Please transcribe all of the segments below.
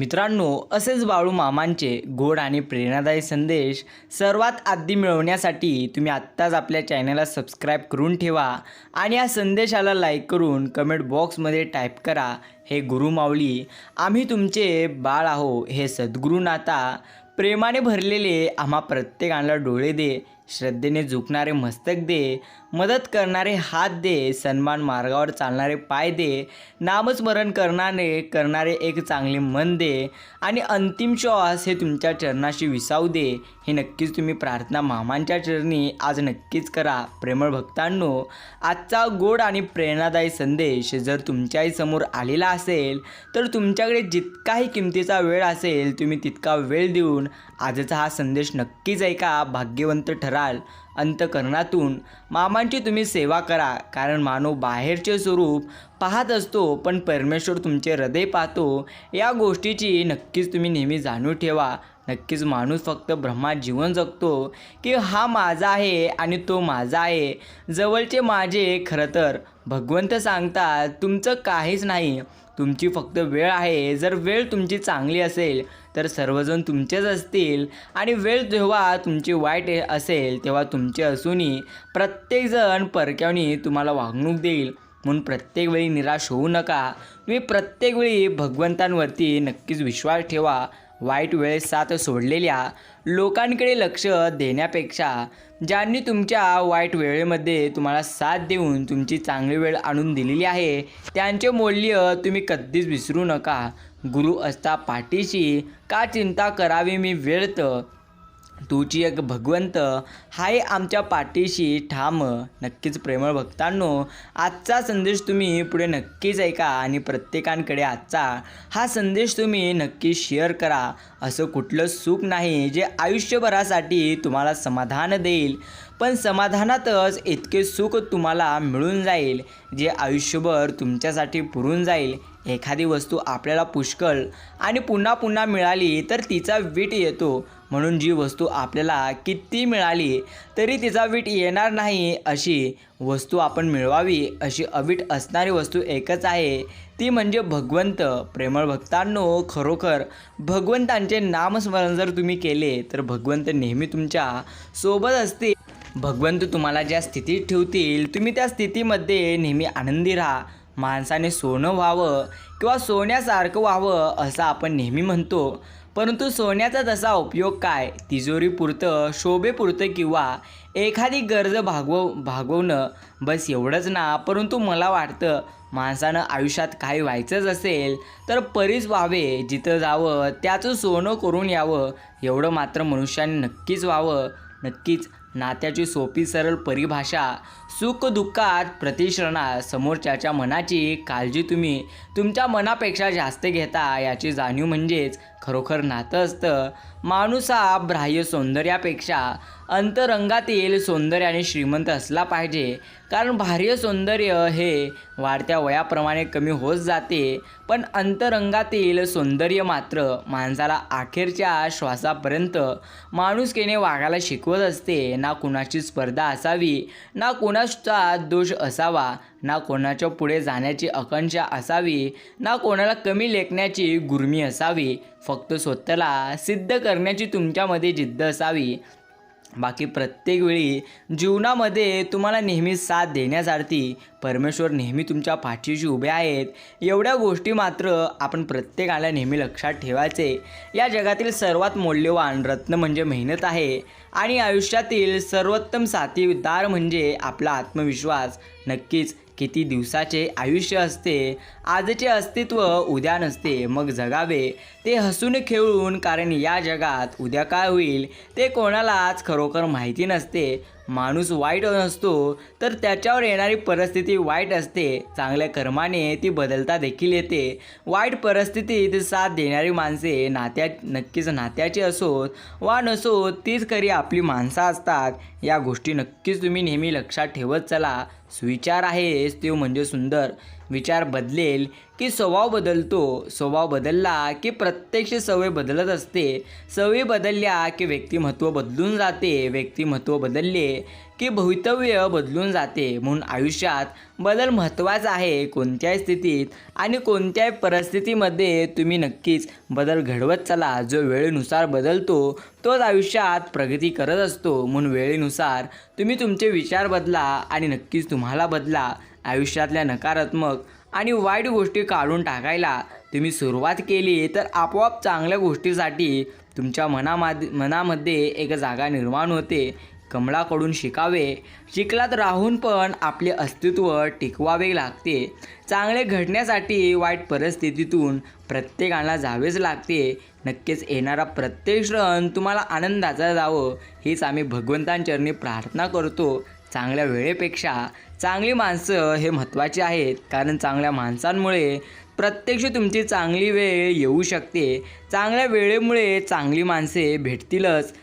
मित्रांनो असेच बाळू मामांचे गोड आणि प्रेरणादायी संदेश सर्वात आधी मिळवण्यासाठी तुम्ही आत्ताच आपल्या चॅनलला सबस्क्राईब करून ठेवा आणि या संदेशाला लाईक करून कमेंट बॉक्समध्ये टाईप करा हे गुरुमाऊली आम्ही तुमचे बाळ आहो हे सद्गुरुनाता प्रेमाने भरलेले आम्हा प्रत्येकाला डोळे दे श्रद्धेने झुकणारे मस्तक दे मदत करणारे हात दे सन्मान मार्गावर चालणारे पाय दे नामस्मरण करणारे करणारे एक चांगले मन दे आणि अंतिम श्वास हे तुमच्या चरणाशी विसावू दे. हे नक्कीच तुम्ही प्रार्थना मामांच्या चरणी आज नक्कीच करा. प्रेमळ भक्तांनो आजचा गोड आणि प्रेरणादायी संदेश जर तुमच्याही समोर आलेला असेल तर तुमच्याकडे जितकाही किमतीचा वेळ असेल तुम्ही तितका वेळ देऊन आजचा हा संदेश नक्कीच ऐका. भाग्यवंत ठराल. अंतकरणातून मामांची तुम्ही सेवा करा. कारण मानव बाहेरचे स्वरूप पाहत असतो पण परमेश्वर तुमचे हृदय पाहतो. या गोष्टीची नक्कीच तुम्ही नेहमी जाणून ठेवा. नक्कीच माणूस फक्त ब्रह्मात जीवन जगतो की हा माझा आहे आणि तो माझा आहे. जवळचे माझे खरं तर भगवंत सांगतात तुमचं काहीच नाही. तुमची फक्त वेळ आहे जर वेळ तुमची चांगली असेल तर सर्वजण तुमचेच असतील. आणि वेळ जेव्हा तुमची वाईट असेल तेव्हा तुमचे असूनही प्रत्येकजण परक्यावनी तुम्हाला वागणूक देईल. म्हणून प्रत्येक वेळी निराश होऊ नका. तुम्ही प्रत्येक वेळी भगवंतांवरती नक्कीच विश्वास ठेवा. वाईट वेळेस साथ सोडलेल्या लोकांकडे लक्ष देण्यापेक्षा ज्यांनी तुमच्या वाईट वेळेमध्ये तुम्हाला साथ देऊन तुमची चांगली वेळ आणून दिलेली आहे त्यांचे मूल्य तुम्ही कधीच विसरू नका. गुरु असता पाठीशी का चिंता करावी मी व्यर्थ? तुझी एक भगवंत हाय आमच्या पाठीशी ठाम. नक्कीच प्रेमळ भक्तांनो आजचा संदेश तुम्ही पुढे नक्कीच ऐका आणि प्रत्येकांकडे आजचा हा संदेश तुम्ही नक्की शेअर करा. असं कुठलं सुख नाही जे आयुष्यभरासाठी तुम्हाला समाधान देईल. पण समाधानातच इतके सुख तुम्हाला मिळून जाईल जे आयुष्यभर तुमच्यासाठी पुरून जाईल. एखादी वस्तू आपल्याला पुष्कळ आणि पुन्हा पुन्हा मिळाली तर तिचा वीट येतो. म्हणून जी वस्तू आपल्याला किती मिळाली तरी तिचा वीट येणार नाही अशी वस्तू आपण मिळवावी अशी अवीट असणारी वस्तू एकच आहे. ती म्हणजे भगवंत. प्रेमळ भक्तांनो खरोखर भगवंतांचे नामस्मरण जर तुम्ही केले तर भगवंत नेहमी तुमच्यासोबत असतील. भगवंत तुम्हाला ज्या स्थितीत ठेवतील तुम्ही त्या स्थितीमध्ये नेहमी आनंदी राहा. माणसाने सोनं व्हावं किंवा सोन्यासारखं व्हावं असं आपण नेहमी म्हणतो. परंतु सोन्याचा तसा उपयोग काय? तिजोरीपुरतं शोभेपुरतं किंवा एखादी गरज भागव भागवणं? बस एवढंच ना परंतु मला वाटतं माणसानं आयुष्यात काही व्हायचंच असेल तर परीच व्हावे जिथं जावं त्याचं सोनं करून यावं एवढं मात्र मनुष्याने नक्कीच व्हावं. नक्कीच नात्याची सोपी सरळ परिभाषा सुख दुःखात प्रतिश्रणात समोरच्याच्या मनाची काळजी तुम्ही तुमच्या मनापेक्षा जास्त घेता याची जाणीव म्हणजेच खरोखर नातं असतं. माणूस हा बाह्य सौंदर्यापेक्षा अंतरंगातील सौंदर्याने श्रीमंत असला पाहिजे. कारण बाह्य सौंदर्य हे वाढत्या वयाप्रमाणे कमी होत जाते. पण अंतरंगातील सौंदर्य मात्र माणसाला अखेरच्या श्वासापर्यंत माणुसकीने वागायला शिकवत असते. ना कुणाची स्पर्धा असावी ना कुणाचा दोष असावा ना कोणाच्या पुढे जाण्याची आकांक्षा असावी ना कोणाला कमी लेखण्याची गुर्मी असावी. फक्त स्वतःला सिद्ध करण्याची तुमच्यामध्ये जिद्द असावी. बाकी प्रत्येक वेळी जीवनामध्ये तुम्हाला नेहमी साथ देण्यासाठी परमेश्वर नेहमी तुमच्या पाठीशी उभे आहेत. एवढ्या गोष्टी मात्र आपण प्रत्येकाला नेहमी लक्षात ठेवायचे. या जगातील सर्वात मौल्यवान रत्न म्हणजे मेहनत आहे. आणि आयुष्यातील सर्वोत्तम साथीदार म्हणजे आपला आत्मविश्वास. नक्कीच किती दिवसाचे आयुष्य असते आजचे अस्तित्व उद्या नसते मग जगावे. ते हसून खेळून कारण या जगात उद्या काय होईल ते कोणालाच खरोखर माहिती नसते. माणूस वाईट नसतो तर त्याच्यावर येणारी परिस्थिती वाईट असते. चांगल्या कर्माने ती बदलता देखील येते. वाईट परिस्थितीत साथ देणारी माणसे नात्या नक्कीच नात्याची असोत वा नसोत तीच खरी आपली माणसं असतात. या गोष्टी नक्कीच तुम्ही नेहमी लक्षात ठेवत चला. सुविचार आहेस ते म्हणजे सुंदर. विचार बदलेल की स्वभाव बदलतो. स्वभाव बदलला की प्रत्यक्ष सवय बदलत असते. सवयी बदलल्या की व्यक्तिमत्व बदलून जाते. व्यक्तिमत्व बदलले की भवितव्य बदलून जाते. म्हणून आयुष्यात बदल महत्त्वाचा आहे कोणत्याही स्थितीत आणि कोणत्याही परिस्थितीमध्ये तुम्ही नक्कीच बदल घडवत चला. जो वेळेनुसार बदलतो तोच आयुष्यात प्रगती करत असतो. म्हणून वेळेनुसार तुम्ही तुमचे विचार बदला आणि नक्कीच तुम्हाला बदला. आयुष्यातल्या नकारात्मक आणि वाईट गोष्टी काढून टाकायला तुम्ही सुरुवात केली तर आपोआप चांगल्या गोष्टीसाठी तुमच्या मनामध्ये मनामध्ये एक जागा निर्माण होते. कमळाकडून शिकावे. शिकलात राहून पण आपले अस्तित्व टिकवावे लागते. चांगले घडण्यासाठी वाईट परिस्थितीतून प्रत्येकाला जावेच लागते. नक्कीच येणारा प्रत्येक क्षण तुम्हाला आनंदाचा जावं हीच आम्ही भगवंतांचरणी प्रार्थना करतो. चांगल्या वेळेपेक्षा चांगली माणसं हे महत्त्वाचे आहेत. कारण चांगल्या माणसांमुळे प्रत्यक्ष तुमची चांगली वेळ येऊ शकते. चांगल्या वेळेमुळे चांगली माणसे भेटतीलच.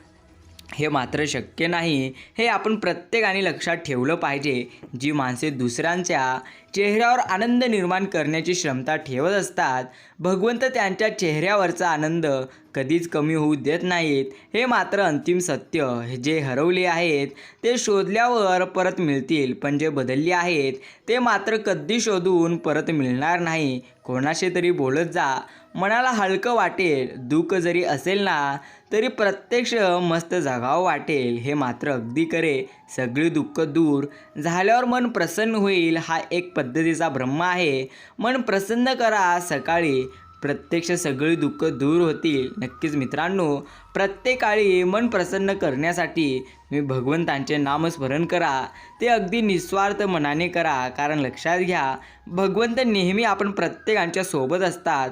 हे मात्र शक्य नाही. हे आपण प्रत्येकाने लक्षात ठेवलं पाहिजे. जी माणसे दुसऱ्यांच्या चेहऱ्यावर आनंद निर्माण करण्याची क्षमता ठेवत असतात भगवंत त्यांच्या चेहऱ्यावरचा आनंद कधीच कमी होऊ देत नाहीत. हे मात्र अंतिम सत्य. हे जे हरवले आहेत ते शोधल्यावर परत मिळतील. पण जे बदलले आहेत ते मात्र कधी शोधून परत मिळणार नाही. कोणाशी तरी बोलत जा. मनाला हलकं वाटेल. दुःख जरी असेल ना तरी प्रत्यक्ष मस्त जगाव वाटेल हे मात्र अगदी करे सगळी दुःख दूर झाल्यावर मन प्रसन्न होईल हा एक पद्धतीचा ब्रह्म आहे. मन प्रसन्न करा सकाळी प्रत्यक्ष सगळी दुःख दूर होतील. नक्कीच मित्रांनो प्रत्येकाळी मन प्रसन्न करण्यासाठी मी भगवंतांचे नामस्मरण करा. ते अगदी निस्वार्थ मनाने करा कारण लक्षात घ्या भगवंत नेहमी आपण प्रत्येकांच्या सोबत असतात.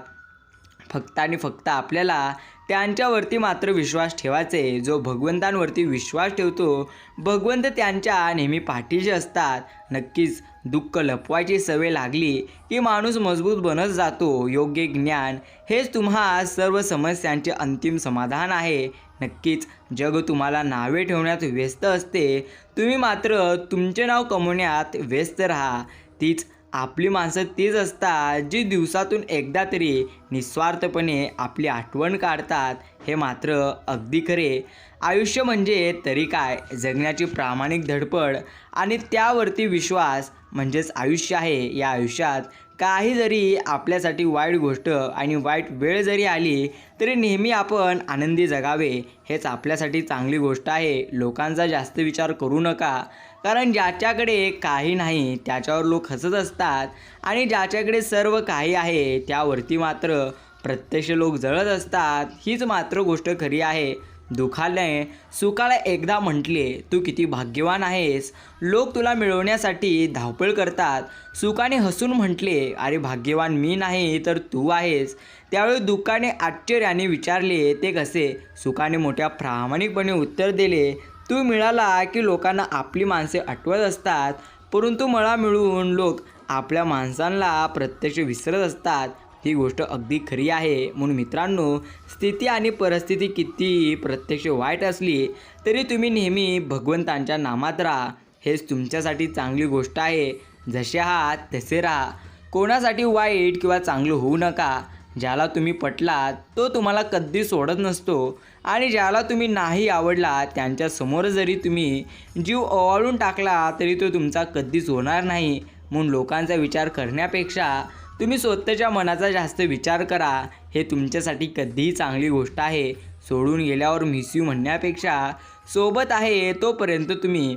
फक्त आणि फक्त आपल्याला त्यांच्यावरती मात्र विश्वास ठेवायचे. जो भगवंतांवरती विश्वास ठेवतो भगवंत त्यांच्या नेहमी पाठीशी असतात. नक्कीच दुःख लपवायची सवय लागली की माणूस मजबूत बनत जातो. योग्य ज्ञान हेच तुम्हा सर्व समस्यांचे अंतिम समाधान आहे. नक्कीच जग तुम्हाला नावे ठेवण्यात व्यस्त असते. तुम्ही मात्र तुमचे नाव कमवण्यात व्यस्त राहा. तीच आपली माणसं तीच असतात जी दिवसातून एकदा तरी निस्वार्थपणे आपली आठवण काढतात हे मात्र अगदी खरे. आयुष्य म्हणजे तरी काय? जगण्याची प्रामाणिक धडपड आणि त्यावरती विश्वास म्हणजेच आयुष्य आहे. या आयुष्यात काही जरी आपल्यासाठी वाईट गोष्ट आणि वाईट वेळ जरी आली तरी नेहमी आपण आनंदी जगावे. हेच आपल्यासाठी चांगली गोष्ट आहे. लोकांचा जास्त विचार करू नका. कारण ज्याच्याकडे काही नाही त्याच्यावर लोक हसत असतात. आणि ज्याच्याकडे सर्व काही आहे त्यावरती मात्र प्रत्यक्ष लोक जळत असतात. हीच मात्र गोष्ट खरी आहे. दुखाने सुखाला एकदा म्हटले तू किती भाग्यवान आहेस. लोक तुला मिळवण्यासाठी धावपळ करतात. सुखाने हसून म्हटले अरे भाग्यवान मी नाही तर तू आहेस. त्यावेळी दुःखाने आश्चर्याने विचारले ते कसे? सुखाने मोठ्या प्रामाणिकपणे उत्तर दिले तू मिळाला की लोकांना आपली माणसे आठवत असतात. परंतु मला मिळून लोक आपल्या माणसांना प्रत्यक्ष विसरत असतात. ही गोष्ट अगदी खरी आहे. म्हणून मित्रांनो स्थिती आणि परिस्थिती किती प्रत्यक्ष वाईट असली तरी तुम्ही नेहमी भगवंतांच्या नामात राहा. हेच तुमच्यासाठी चांगली गोष्ट आहे. जसे आहात तसे राहा. कोणासाठी वाईट किंवा चांगलं होऊ नका. ज्याला तुम्ही पटलात तो तुम्हाला कधी सोडत नसतो. आणि ज्याला तुम्ही नाही आवडला त्यांच्यासमोर जरी तुम्ही जीव ओवाळून टाकला तरी तो तुमचा कधीच होणार नाही. म्हणून लोकांचा विचार करण्यापेक्षा तुम्ही स्वतःच्या मनाचा जास्त विचार करा. हे तुमच्यासाठी कधीही चांगली गोष्ट आहे. सोडून गेल्यावर मिस यू म्हणण्यापेक्षा सोबत आहे तोपर्यंत तुम्ही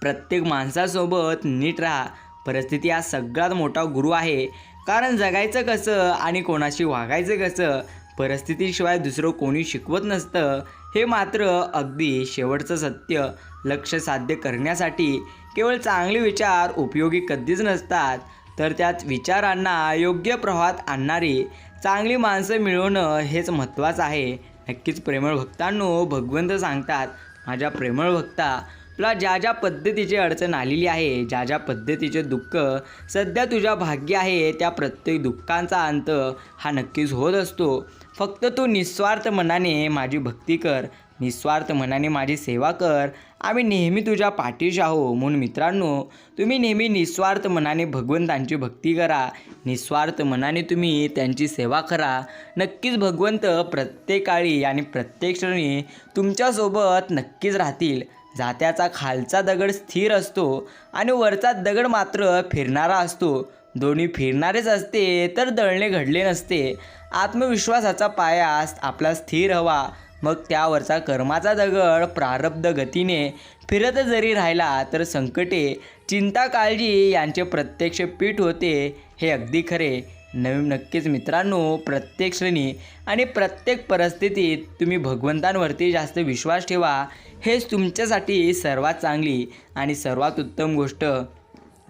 प्रत्येक माणसासोबत नीट राहा. परिस्थिती हा सगळ्यात मोठा गुरु आहे. कारण जगायचं कसं आणि कोणाशी वागायचं कसं परिस्थितीशिवाय दुसरं कोणी शिकवत नसतं. हे मात्र अगदी शेवटचं सत्य. लक्ष साध्य करण्यासाठी केवळ चांगले विचार उपयोगी कधीच नसतात. तर त्यात विचारांना योग्य प्रवाहात आणणारी चांगली माणसं मिळवणं हेच महत्त्वाचं आहे. नक्कीच प्रेमळ भक्तांनो भगवंत सांगतात माझ्या प्रेमळ भक्ता तुला ज्या ज्या पद्धतीची अडचण आलेली आहे ज्या ज्या पद्धतीचे दुःख सध्या तुझ्या भाग्य आहे त्या प्रत्येक दुःखांचा अंत हा नक्कीच होत असतो. फक्त तू निस्वार्थ मनाने माझी भक्ती कर निस्वार्थ मनाने माझी सेवा कर. आम्ही नेहमी तुझ्या पाठीशी आहो म्हणून मित्रांनो तुम्ही नेहमी निस्वार्थ मनाने भगवंतांची भक्ती करा. निस्वार्थ मनाने तुम्ही त्यांची सेवा करा. नक्कीच भगवंत प्रत्येक काळी आणि प्रत्येक क्षणी तुमच्यासोबत नक्कीच राहतील. जात्याचा खालचा दगड स्थिर असतो आणि वरचा दगड मात्र फिरणारा असतो. दोन्ही फिरणारेच असते तर दळणे घडले नसते. आत्मविश्वासाचा पायास आपला स्थिर हवा. मग त्यावरचा कर्माचा दगड प्रारब्ध गतीने फिरत जरी राहिला तर संकटे चिंता काळजी यांचे प्रत्यक्ष पीठ होते हे अगदी खरे. नवीन नक्कीच मित्रांनो प्रत्येक श्रेणी आणि प्रत्येक परिस्थितीत तुम्ही भगवंतांवरती जास्त विश्वास ठेवा. हेच तुमच्यासाठी सर्वात चांगली आणि सर्वात उत्तम गोष्ट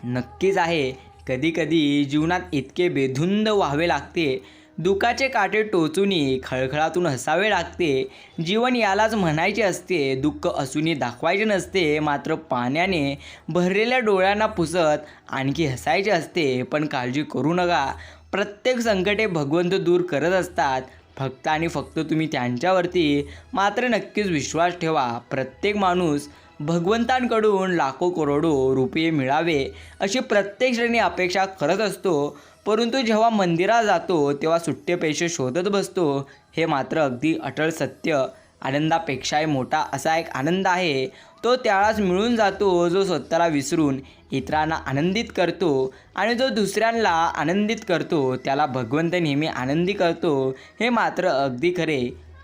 नक्कीच आहे. कधीकधी जीवनात इतके बेधुंद व्हावे लागते. दुःखाचे काटे टोचूनी खळखळातून हसावे लागते. जीवन यालाच म्हणायचे असते दुःख असूनही दाखवायचे नसते मात्र पाण्याने भरलेल्या डोळ्यांना पुसत आणखी हसायचे असते. पण काळजी करू नका. प्रत्येक संकटे भगवंत दूर करत असतात. फक्त आणि फक्त तुम्ही त्यांच्यावरती मात्र नक्कीच विश्वास ठेवा. प्रत्येक माणूस भगवंतांकडून लाखो करोडो रुपये मिळावे अशी प्रत्येक श्रेणी अपेक्षा करत असतो. परंतु जेव्हा मंदिरात जातो तेव्हा सुट्टे पैसे शोधत बसतो. हे मात्र अगदी अटळ सत्य. आनंदापेक्षाही मोठा असा एक आनंद आहे. तो त्यालाच मिळून जातो जो स्वतःला विसरून इतरांना आनंदित करतो आणि जो दुसऱ्यांना आनंदित करतो त्याला भगवंत नेहमी आनंदी करतो. हे मात्र अगदी खरे.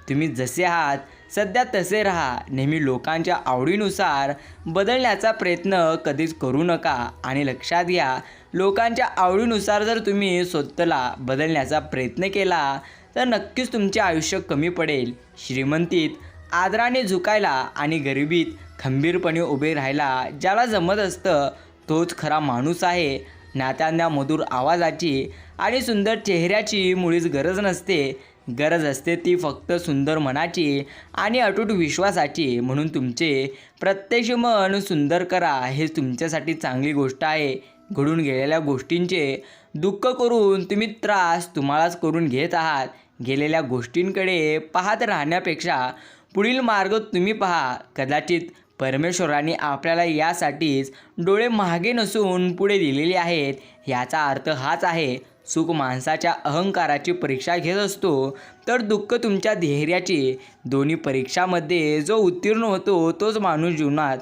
तुम्ही जसे आहात सध्या तसे राहा. नेहमी लोकांच्या आवडीनुसार बदलण्याचा प्रयत्न कधीच करू नका आणि लक्षात घ्या लोकांच्या आवडीनुसार जर तुम्ही स्वतःला बदलण्याचा प्रयत्न केला तर नक्कीच तुमचे आयुष्य कमी पडेल. श्रीमंतीत आदराने झुकायला आणि गरिबीत खंबीरपणे उभे राहायला ज्याला जमत असतं तोच खरा माणूस आहे. नात्यांना मधुर आवाजाची आणि सुंदर चेहऱ्याची मुळीच गरज नसते. गरज असते ती फक्त सुंदर मनाची आणि अटूट विश्वासाची. म्हणून तुमचे प्रत्यक्ष मन सुंदर करा हे तुमच्यासाठी चांगली गोष्ट आहे. घडून गेलेल्या गोष्टींचे दुःख करून तुम्ही त्रास तुम्हालाच करून घेत आहात. गेलेल्या गोष्टींकडे पाहत राहण्यापेक्षा पुढील मार्ग तुम्ही पहा. कदाचित परमेश्वराने आपल्याला यासाठीच डोळे मागे नसून पुढे दिलेले आहेत. याचा अर्थ हाच आहे सुख माणसाच्या अहंकाराची परीक्षा घेत असतो तर दुःख तुमच्या धैर्याची. दोन्ही परीक्षामध्ये जो उत्तीर्ण होतो तोच माणूस जीवनात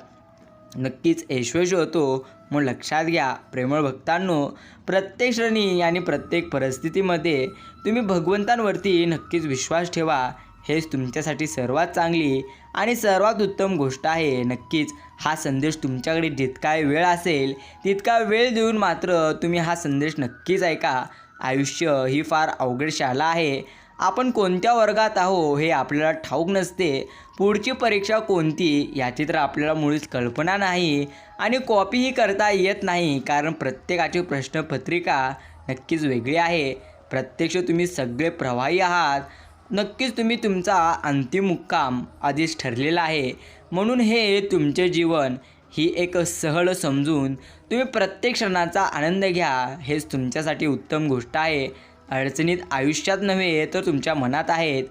नक्कीच यशस्वी होतो मग लक्षात घ्या प्रेमळ भक्तांनो प्रत्येक श्रेणी आणि प्रत्येक परिस्थितीमध्ये तुम्ही भगवंतांवरती नक्कीच विश्वास ठेवा. हेच तुमच्यासाठी सर्वात चांगली आणि सर्वात उत्तम गोष्ट आहे. नक्कीच हा संदेश तुमच्याकडे जितका वेळ असेल तितका वेळ देऊन मात्र तुम्ही हा संदेश नक्कीच ऐका. आयुष्य ही फार अवघड शाळा आहे. आपण कोणत्या वर्गात आहो हे आपल्याला ठाऊक नसते. पुढची परीक्षा कोणती याची तर आपल्याला मुळीच कल्पना नाही आणि कॉपीही करता येत नाही कारण प्रत्येकाची प्रश्नपत्रिका नक्कीच वेगळी आहे. प्रत्यक्ष तुम्ही सगळे प्रवाही आहात. नक्कीच तुम्ही तुमचा अंतिम मुक्काम आधीच ठरलेला आहे. म्हणून हे तुमचे जीवन ही एक सहल समजून तुम्ही प्रत्येक क्षणाचा आनंद घ्या हेच तुमच्यासाठी उत्तम गोष्ट आहे. अडचणीत आयुष्यात नव्हे तर तुमच्या मनात आहेत.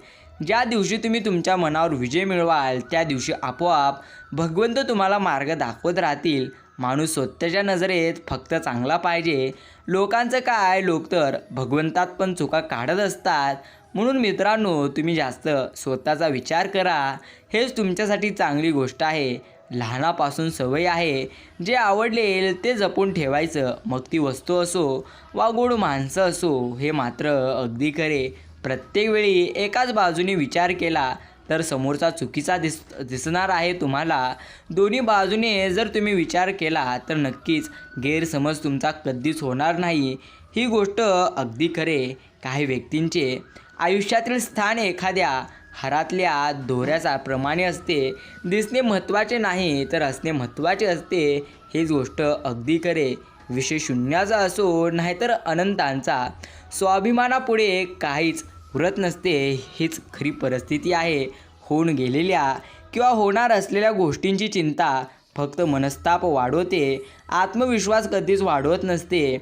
ज्या दिवशी तुम्ही तुमच्या मनावर विजय मिळवाल त्या दिवशी आपोआप भगवंत तुम्हाला मार्ग दाखवत राहतील. माणूस स्वतःच्या नजरेत फक्त चांगला पाहिजे. लोकांचं काय? लोक तर भगवंतात पण चुका काढत असतात. म्हणून मित्रांनो तुम्ही जास्त स्वतःचा विचार करा. हेच तुमच्यासाठी चांगली गोष्ट आहे. लहानापासून सवय आहे. जे आवडले ते जपून ठेवायचं. मग ती वस्तू असो वा गोड माणसं असो हे मात्र अगदी खरे. प्रत्येक वेळी एकाच बाजूने विचार केला तर समोरचा चुकीचा दिस दिसणार आहे तुम्हाला. दोन्ही बाजूने जर तुम्ही विचार केला तर नक्कीच गैरसमज तुमचा कधीच होणार नाही. ही गोष्ट अगदी खरे. काही व्यक्तींचे आयुष्यातील स्थान एखाद्या हरातल्या दोऱ्याचा प्रमाणे असते. दिसणे महत्त्वाचे नाही तर असणे महत्त्वाचे असते. हीच गोष्ट अगदी खरे. विषय शून्याचा असो नाहीतर अनंतांचा. स्वाभिमानापुढे काहीच उरत नसते हीच खरी परिस्थिती आहे. होऊन गेलेल्या किंवा होणार असलेल्या गोष्टींची चिंता फक्त मनस्ताप वाढवते. आत्मविश्वास कधीच वाढवत नसते.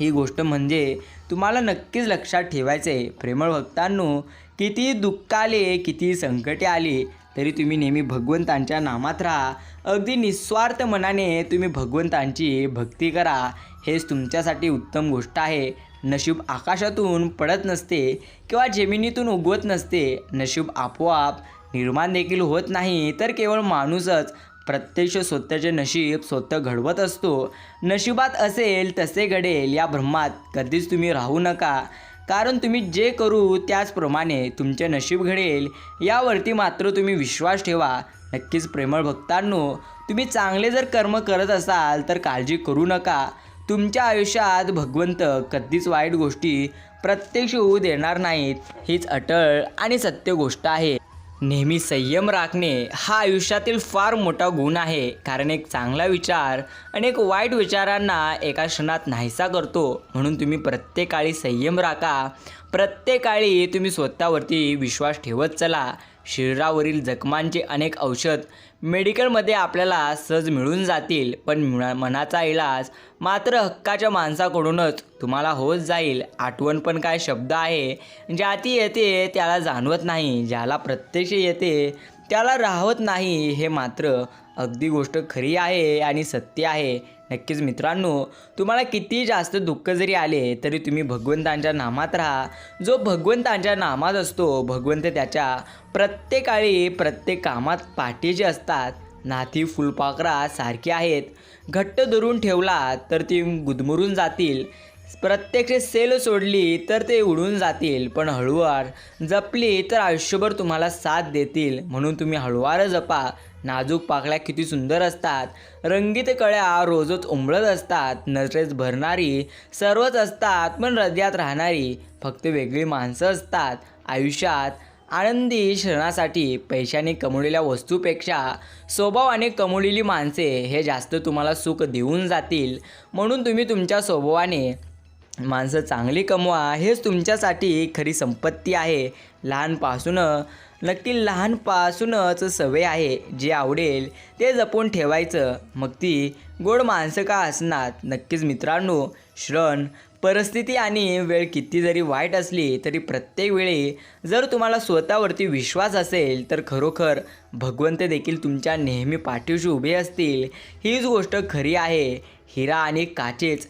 ही गोष्ट म्हणजे तुम्हाला नक्कीच लक्षात ठेवायचं आहे प्रेमळ भक्तांनो किती दुःख आले किती संकटे आली तरी तुम्ही नेहमी भगवंतांच्या नामात राहा. अगदी निस्वार्थ मनाने तुम्ही भगवंतांची भक्ती करा. हेच तुमच्यासाठी उत्तम गोष्ट आहे. नशीब आकाशातून पडत नसते किंवा जमिनीतून उगवत नसते. नशीब आपोआप निर्माण देखील होत नाही तर केवळ माणूसच प्रत्यक्ष स्वतःचे नशीब स्वतः घडवत असतो. नशिबात असेल तसे घडेल या भ्रमात कधीच तुम्ही राहू नका. कारण तुम्ही जे करू त्याचप्रमाणे तुमचे नशीब घडेल. यावरती मात्र तुम्ही विश्वास ठेवा. नक्कीच प्रेमळ भक्तांनो तुम्ही चांगले जर कर्म करत असाल तर काळजी करू नका. तुमच्या आयुष्यात भगवंत कधीच वाईट गोष्टी प्रत्यक्ष होऊ देणार नाहीत. हीच अटळ आणि सत्य गोष्ट आहे. नेहमी संयम राखणे हा आयुष्यातील फार मोठा गुण आहे. कारण एक चांगला विचार आणि एक वाईट विचारांना एका क्षणात नाहीसा करतो. म्हणून तुम्ही प्रत्येक काळी संयम राखा. प्रत्येक काळी तुम्ही स्वतःवरती विश्वास ठेवत चला. शरीरावरील जखमांचे अनेक औषध मेडिकलमध्ये आपल्याला सहज मिळून जातील पण मुळा- मनाचा इलाज मात्र हक्काच्या माणसाकडूनच तुम्हाला होत जाईल. आठवण पण काय शब्द आहे? ज्याती येते त्याला जाणवत नाही ज्याला प्रत्यक्ष येते त्याला राहत नाही हे मात्र अगदी गोष्ट खरी आहे आणि सत्य आहे. नक्कीच मित्रांनो तुम्हाला किती जास्त दुःख जरी आले तरी तुम्ही भगवंतांच्या नामात राहा. जो भगवंतांच्या नामात असतो भगवंत त्याच्या प्रत्येकाळी प्रत्येक कामात पाठीचे असतात. नाथी फुलपाखरा सारखी आहेत. घट्ट धरून ठेवला तर ती गुदमरून जातील. प्रत्यक्ष सेल सोडली तर ते उडून जातील. पण हळूवार जपली तर आयुष्यभर तुम्हाला साथ देतील. म्हणून तुम्ही हळूवार जपा. नाजूक पाकळ्या किती सुंदर असतात. रंगीत कळ्या रोजच उमळत असतात. नजरेत भरणारी सर्वच असतात पण हृदयात राहणारी फक्त वेगळी माणसं असतात. आयुष्यात आनंदी क्षणासाठी पैशाने कमवलेल्या वस्तूपेक्षा स्वभावाने कमवलेली माणसे हे जास्त तुम्हाला सुख देऊन जातील. म्हणून तुम्ही तुमच्या स्वभावाने माणसं चांगली कमवा. हेच तुमच्यासाठी खरी संपत्ती आहे. लहानपासून नक्की लहानपासूनच सवय आहे जे आवडेल ते जपून ठेवायचं. मग ती गोड माणसं का असणार? नक्कीच मित्रांनो श्रण परिस्थिती आणि वेळ किती जरी वाईट असली तरी प्रत्येक वेळी जर तुम्हाला स्वतःवरती विश्वास असेल तर खरोखर भगवंत देखील तुमच्या नेहमी पाठीशी उभे असतील. हीच गोष्ट खरी आहे. हिरा आणि काचेच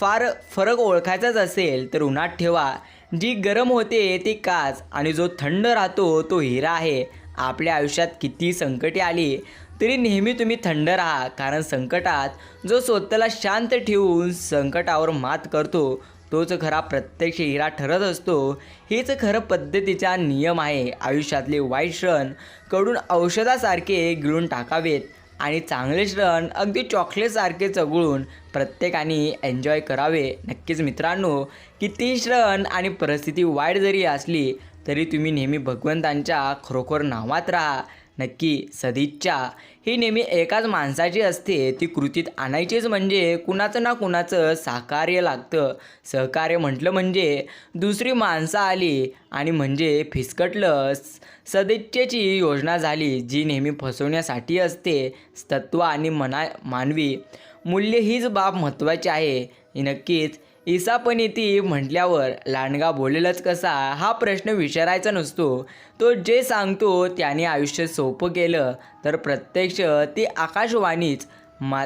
फार फरक ओळखायचाच असेल तर उन्हात ठेवा. जी गरम होते ती काच आणि जो थंड राहतो तो हिरा आहे. आपल्या आयुष्यात किती संकटे आली तरी नेहमी तुम्ही थंड राहा कारण संकटात जो स्वतःला शांत ठेवून संकटावर मात करतो तोच खरा प्रत्यक्ष हिरा ठरत असतो. हेच खरं पद्धतीचा नियम आहे. आयुष्यातले वाईट क्षणकडून औषधासारखे गिळून टाकावेत. आणि चांगले क्षण अगदी चॉकलेटसारखे चघळून प्रत्येकाने एन्जॉय करावे. नक्कीच मित्रांनो किती क्षण आणि परिस्थिती वाईट जरी असली तरी तुम्ही नेहमी भगवंतांच्या खरोखर नावात राहा. नक्की सदिच्छा. ही नेहमी एकाच माणसाची असते. ती कृतीत आणायचीच म्हणजे कुणाचं ना कुणाचं सहकार्य लागतं. सहकार्य म्हटलं म्हणजे दुसरी माणसं आली आणि म्हणजे फिसकटलं सदिच्छेची योजना झाली जी नेहमी फसवण्यासाठी असते. तत्व आणि मना मानवी मूल्य हीच बाब महत्त्वाची आहे. नक्कीच इसापनीती म्हटल्यावर लांडगा बोलेलच कसा? हा प्रश्न विचारायचा नसतो. तो जे सांगतो त्याने आयुष्य सोपं केलं. तर प्रत्यक्ष ती आकाशवाणीच मा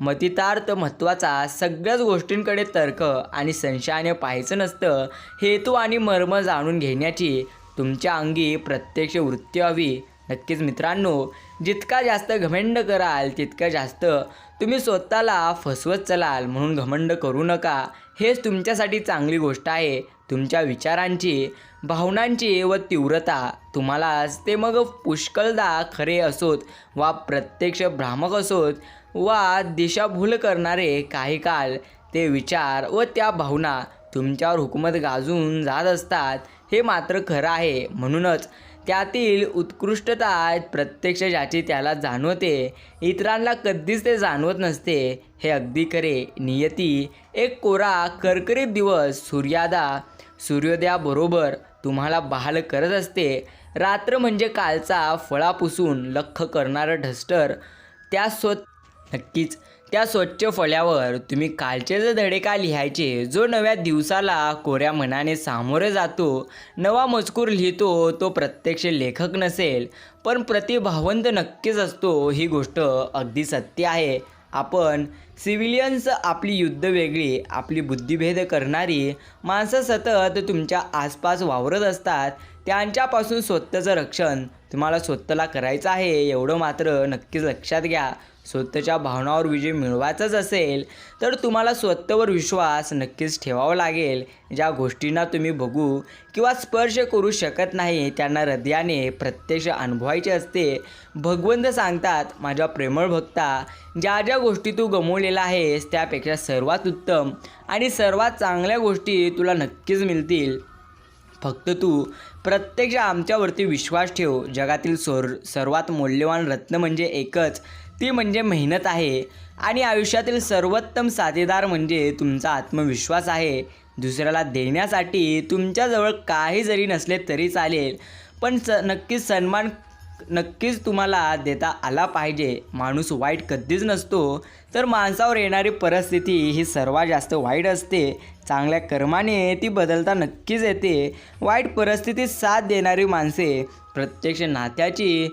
मतितार्थ महत्त्वाचा सगळ्याच गोष्टींकडे तर्क आणि संशयाने पाहायचं नसतं. हेतू आणि मर्म जाणून घेण्याची तुमच्या अंगी प्रत्यक्ष वृत्ती हवी. नक्कीच मित्रांनो जितका जास्त घमंड कराल तितकं जास्त तुम्ही स्वतःला फसवत चलाल म्हणून घमंड करू नका. हेच तुमच्यासाठी चांगली गोष्ट आहे. तुमच्या विचारांची भावनांची व तीव्रता. तुम्हाला ते मग पुष्कळदा खरे असोत वा प्रत्यक्ष भ्रामक असोत वा दिशाभूल करणारे काही काल ते विचार व त्या भावना तुमच्यावर हुकूमत गाजून जात असतात हे मात्र खरं आहे. म्हणूनच त्यातील उत्कृष्टता प्रत्यक्ष ज्याची त्याला जाणवते इतरांना कधीच ते जाणवत नसते. हे अगदी खरे. नियती. एक कोरा करकरीत दिवस सूर्यादा सूर्योदयाबरोबर तुम्हाला बहाल करत असते. रात्र म्हणजे कालचा फळा पुसून लख करणारं ढस्टर. त्या स्वत नक्कीच. त्या स्वच्छ फळ्यावर तुम्ही कालचे जे धडे का लिहायचे जो नव्या दिवसाला कोऱ्या मनाने सामोरे जातो नवा मजकूर लिहितो तो प्रत्यक्ष लेखक नसेल पण प्रतिभावंत नक्कीच असतो ही गोष्ट अगदी सत्य आहे. आपण सिव्हिलियन्स आपली युद्ध वेगळी आपली बुद्धिभेद करणारी माणसं सतत तुमच्या आसपास वावरत असतात त्यांच्यापासून स्वतःचं रक्षण तुम्हाला स्वतःला करायचं आहे एवढं मात्र नक्कीच लक्षात घ्या. स्वतःच्या भावनावर विजय मिळवायचाच असेल तर तुम्हाला स्वतःवर विश्वास नक्कीच ठेवावा लागेल. ज्या गोष्टींना तुम्ही बघू किंवा स्पर्श करू शकत नाही त्यांना हृदयाने प्रत्यक्ष अनुभवायचे असते. भगवंत सांगतात माझ्या प्रेमळ भक्ता ज्या ज्या गोष्टी तू गमवलेल्या आहेस त्यापेक्षा सर्वात उत्तम आणि सर्वात चांगल्या गोष्टी तुला नक्कीच मिळतील. फक्त तू प्रत्यक्ष आमच्यावरती विश्वास ठेव. जगातील सोर सर्वात मौल्यवान रत्न म्हणजे एकच ती म्हणजे मेहनत आहे आणि आयुष्यातील सर्वोत्तम साथीदार म्हणजे तुमचा आत्मविश्वास आहे. दुसऱ्याला देण्यासाठी तुमच्याजवळ काही जरी नसले तरी चालेल पण स नक्कीच सन्मान नक्कीच तुम्हाला देता आला पाहिजे. माणूस वाईट कधीच नसतो तर माणसावर येणारी परिस्थिती ही सर्वात जास्त वाईट असते. चांगल्या कर्माने ती बदलता नक्कीच येते. वाईट परिस्थितीत साथ देणारी माणसे प्रत्यक्ष नात्याची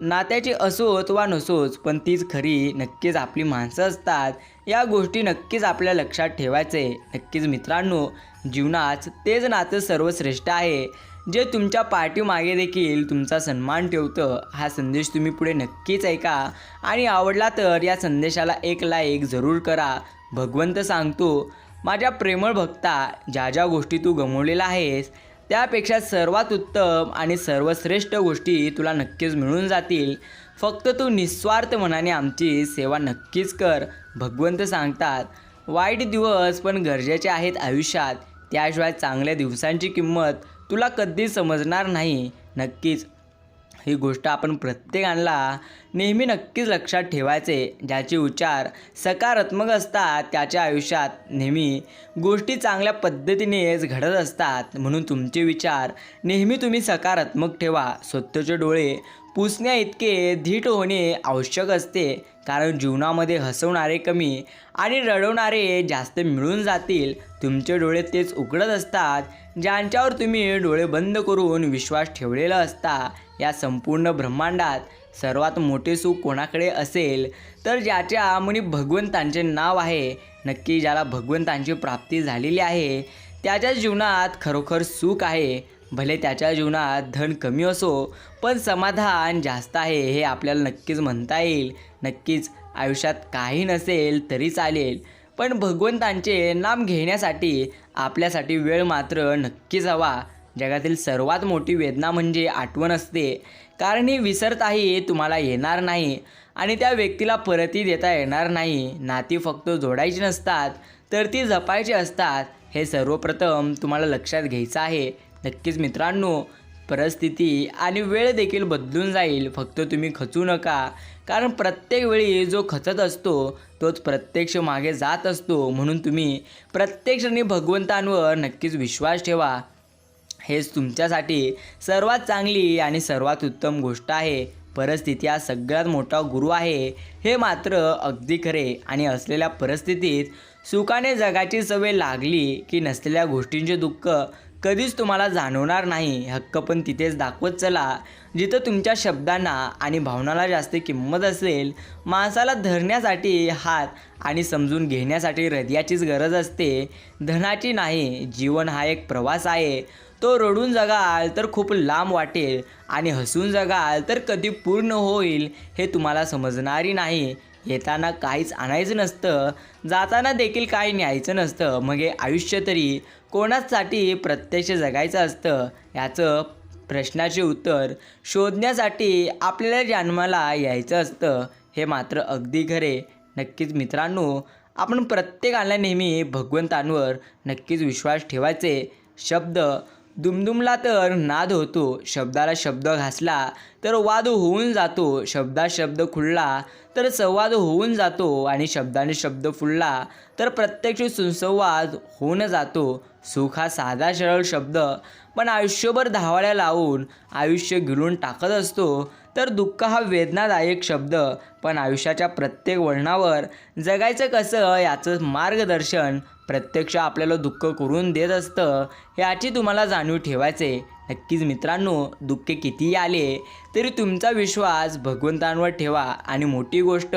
नात्याची असोत वा नसोच पण तीच खरी नक्कीच आपली माणसं असतात. या गोष्टी नक्कीच आपल्या लक्षात ठेवायचे. नक्कीच मित्रांनो जीवनात तेच नातं सर्वश्रेष्ठ आहे. जे तुमच्या पाठीमागे देखील तुमचा सन्मान ठेवतं हा संदेश तुम्ही पुढे नक्कीच ऐका. आणि आवडला तर या संदेशाला एक लाईक जरूर करा. भगवंत सांगतो माझ्या प्रेमळ भक्ता ज्या ज्या गोष्टी तू गमवलेला आहेस त्यापेक्षा सर्वात उत्तम आणि सर्वश्रेष्ठ गोष्टी तुला नक्कीच मिळून जातील. फक्त तू निस्वार्थ मनाने आमची सेवा नक्कीच कर भगवंत सांगतात. वाईट दिवस पण गरजेचे आहेत आयुष्यात. त्याशिवाय चांगल्या दिवसांची किंमत तुला कधीच समजणार नाही. नक्कीच ही गोष्ट आपण प्रत्येकाला नेहमी नक्कीच लक्षात ठेवायचे ज्याचे उच्चार सकारात्मक असतात त्याच्या आयुष्यात नेहमी गोष्टी चांगल्या पद्धतीनेच घडत असतात. म्हणून तुमचे विचार नेहमी तुम्ही सकारात्मक ठेवा. स्वतःचे डोळे पुसण्या इतके धीट होणे आवश्यक असते. कारण जीवनामध्ये हसवणारे कमी आणि रडवणारे जास्त मिळून जातील. तुमचे डोळे तेच उघडत असतात ज्यांच्यावर तुम्ही डोळे बंद करून विश्वास ठेवलेला असता. या संपूर्ण ब्रह्मांडात सर्वात मोठे सुख कोणाकडे असेल? तर ज्याच्या मुनी भगवंतांचे नाव आहे. नक्की ज्याला भगवंतांची प्राप्ती झालेली आहे त्याच्या जीवनात खरोखर सुख आहे. भले त्याच्या जीवनात धन कमी असो पण समाधान जास्त आहे हे आपल्याला नक्कीच म्हणता येईल. नक्कीच आयुष्यात काही नसेल तरी चालेल. पण भगवंतांचे नाम घेण्यासाठी आपल्यासाठी वेळ मात्र नक्कीच हवा. जगातील सर्वात मोठी वेदना म्हणजे आठवण असते. कारण ही विसरताही तुम्हाला येणार नाही आणि त्या व्यक्तीला परतही देता येणार नाही. नाती फक्त जोडायची नसतात तर ती जपायची असतात हे सर्वप्रथम तुम्हाला लक्षात घ्यायचं आहे. नक्कीच मित्रांनो परिस्थिती आणि वेळ देखील बदलून जाईल. फक्त तुम्ही खचू नका. कारण प्रत्येक वेळी जो खचत असतो तोच प्रत्यक्ष मागे जात असतो. म्हणून तुम्ही प्रत्यक्ष आणि भगवंतांवर नक्कीच विश्वास ठेवा. हेच तुमच्यासाठी सर्वात चांगली आणि सर्वात उत्तम गोष्ट आहे. परिस्थिती हा सगळ्यात मोठा गुरु आहे. हे मात्र अगदी खरे आणि असलेल्या परिस्थितीत सुखाने जगाची सवय लागली की नसलेल्या गोष्टींचे दुःख कधीच तुम्हाला जाणवणार नाही. हक्क पण तिथेच दाखवत चला. जिथं तुमच्या शब्दांना आणि भावनाला जास्त किंमत असेल माणसाला धरण्यासाठी हात आणि समजून घेण्यासाठी हृदयाचीच गरज असते. धनाची नाही जीवन हा एक प्रवास आहे. तो रडून जगाल तर खूप लांब वाटेल आणि हसून जगाल तर कधी पूर्ण होईल हे तुम्हाला समजणारी नाही. येताना काहीच आणायचं नसतं. जाताना देखील काही न्यायचं नसतं. मग हे आयुष्य तरी कोणासाठी प्रत्यक्ष जगायचं असतं? याचं प्रश्नाचे उत्तर शोधण्यासाठी आपल्याला जन्माला यायचं असतं हे मात्र अगदी खरे. नक्कीच मित्रांनो आपण प्रत्येकाला नेहमी भगवंतांवर नक्कीच विश्वास ठेवायचे. शब्द दुमदुमला तर नाद होतो. शब्दाला शब्द घासला तर वाद होऊन जातो. शब्दा शब्द खुलला तर संवाद होऊन जातो आणि शब्दाने शब्द फुलला तर प्रत्यक्ष सुसंवाद होऊन जातो. सुख हा साधा सरळ शब्द. पण आयुष्यभर धावाळ्या लावून आयुष्य गिळून टाकत असतो तर दुःख हा वेदनादायक शब्द. पण आयुष्याच्या प्रत्येक वळणावर जगायचं कसं याचं मार्गदर्शन प्रत्यक्ष आपल्याला दुःख करून देत असतं याची तुम्हाला जाणीव ठेवायचे नक्कीच मित्रांनो दुःख कितीही आले तरी तुमचा विश्वास भगवंतांवर ठेवा. आणि मोठी गोष्ट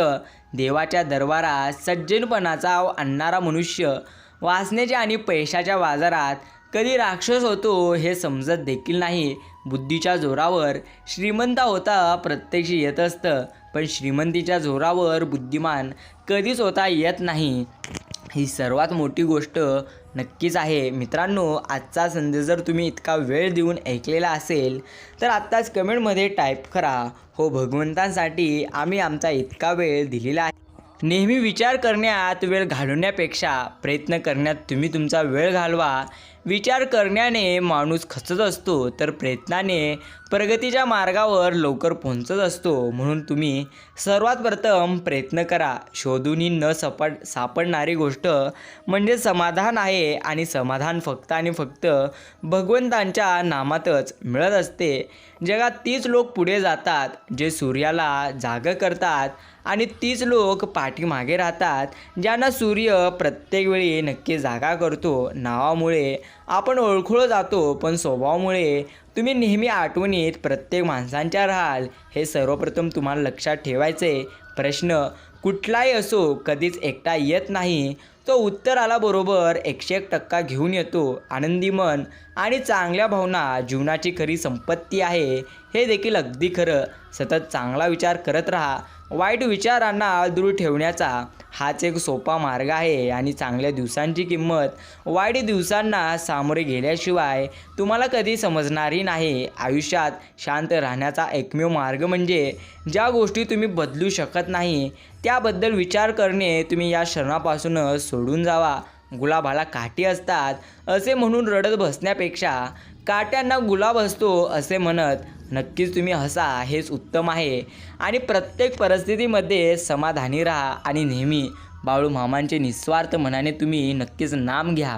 देवाच्या दरबारात सज्जनपणाचा आणणारा मनुष्य वासनेच्या आणि पैशाच्या बाजारात कधी राक्षस होतो हे समजत देखील नाही. बुद्धीच्या जोरावर श्रीमंत होता प्रत्यक्ष येत असतं पण श्रीमंतीच्या जोरावर बुद्धिमान कधीच होता येत नाही. ही सर्वात मोठी गोष्ट नक्कीच आहे. मित्रांनो आजचा संदेश जर तुम्ही इतका वेळ देऊन ऐकलेला असेल तर आत्ताच कमेंटमध्ये टाईप करा. हो भगवंतांसाठी आम्ही आमचा इतका वेळ दिलेला आहे. नेहमी विचार करण्यात वेळ घालवण्यापेक्षा प्रयत्न करण्यात तुम्ही तुमचा वेळ घालवा. विचार करण्याने माणूस खचत असतो तर प्रयत्नाने प्रगतीच्या मार्गावर लवकर पोहोचत असतो. म्हणून तुम्ही सर्वात प्रथम प्रयत्न करा. शोधूनही न सपड सापडणारी गोष्ट म्हणजे समाधान आहे आणि समाधान फक्त आणि फक्त भगवंतांच्या नामातच मिळत असते. जगात तीच लोक पुढे जातात जे सूर्याला जाग करतात आणि तीच लोक पाठीमागे राहतात ज्यांना सूर्य प्रत्येक वेळी नक्की जागा करतो. नावामुळे आपण ओळखलो जातो पण स्वभावामुळे तुम्ही नेहमी आठवणीत प्रत्येक माणसांच्या राहाल हे सर्वप्रथम तुम्हाला लक्षात ठेवायचे प्रश्न कुठलाही असो कधीच एकटा येत नाही. तो उत्तराला बरोबर एकशे एक टक्का घेऊन येतो आनंदी मन आणि चांगल्या भावना जीवनाची खरी संपत्ती आहे हे देखील अगदी खरं. सतत चांगला विचार करत राहा. वाईट विचारांना दूर ठेवण्याचा हाच एक सोपा मार्ग आहे आणि चांगल्या दिवसांची किंमत वाईट दिवसांना सामोरे गेल्याशिवाय तुम्हाला कधी समजणारही नाही. आयुष्यात शांत राहण्याचा एकमेव मार्ग म्हणजे ज्या गोष्टी तुम्ही बदलू शकत नाही त्याबद्दल विचार करणे तुम्ही या शरणापासूनच सोडून जावा. गुलाबाला काठी असतात असे म्हणून रडत बसण्यापेक्षा काट्यांना गुलाब असतो असे म्हणत नक्कीच तुम्ही हसा हेच उत्तम आहे. आणि प्रत्येक परिस्थितीमध्ये समाधानी राहा आणि नेहमी बाळू मामांचे निस्वार्थ मनाने तुम्ही नक्कीच नाम घ्या.